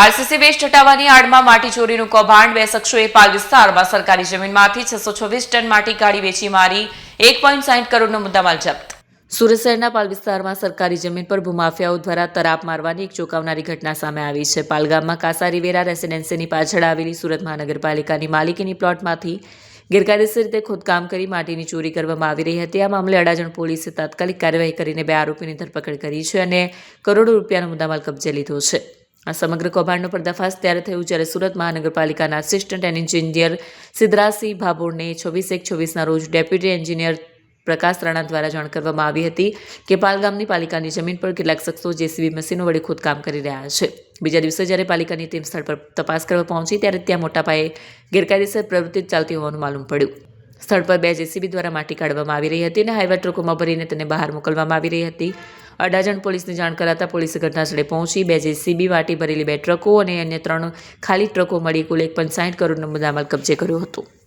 RCC base હટાવવાની આડમાં માટી ચોરીનું કૌભાંડ. બે શખ્સોએ પાલ વિસ્તારમાં સરકારી જમીનમાંથી છસો છવ્વીસ ટન માટી કાઢી વેચી મારી એક પોઈન્ટ સાઠ કરોડનો મુદ્દામાલ જપ્ત. સુરત શહેરના પાલ વિસ્તારમાં સરકારી જમીન પર ભૂમાફિયાઓ દ્વારા તરાપ મારવાની એક ચોંકાવનારી ઘટના સામે આવી છે. પાલગામમાં કાસા રિવેરા રેસિડેન્સીની પાછળ આવેલી સુરત મહાનગરપાલિકાની માલિકીની પ્લોટમાંથી ગેરકાયદેસર રીતે ખોદકામ કરી માટીની ચોરી કરવામાં આવી રહી હતી. આ મામલે અડાજણ પોલીસે તાત્કાલિક કાર્યવાહી કરીને બે આરોપીની ધરપકડ કરી છે અને કરોડો રૂપિયાનો મુદ્દામાલ કબજે લીધો છે. આ સમગ્ર કૌભાંડનો પર્દાફાશ ત્યારે થયું જ્યારે સુરત મહાનગરપાલિકાના આસિસ્ટન્ટ એન્જિનિયર સિદ્ધરાજસિંહ ભાભોરને છવ્વીસ એક છવ્વીસના રોજ ડેપ્યુટી એન્જિનિયર પ્રકાશ રાણા દ્વારા જાણ કરવામાં આવી હતી કે પાલગામની પાલિકાની જમીન પર કેટલાક શખ્સો જેસીબી મશીનો વડે ખોદકામ કરી રહ્યા છે. બીજા દિવસે જ્યારે પાલિકાની ટીમ સ્થળ પર તપાસ કરવા પહોંચી ત્યારે ત્યાં મોટા પાયે ગેરકાયદેસર પ્રવૃત્તિ ચાલતી હોવાનું માલુમ પડ્યું. સ્થળ પર બે જેસીબી દ્વારા માટી કાઢવામાં આવી રહી હતી અને હાઈવા ટ્રકોમાં ભરીને તેને બહાર મોકલવામાં આવી રહી હતી. અડાજણ પોલીસને જાણ કરાતા પોલીસે ઘટનાસ્થળે પહોંચી બે જેસીબી, વાટી ભરેલી બે ટ્રકો અને અન્ય ત્રણ ખાલી ટ્રકો મળી કુલ એક પંચાઠ કરોડનો મુદ્દામાલ કબજે કર્યો હતો.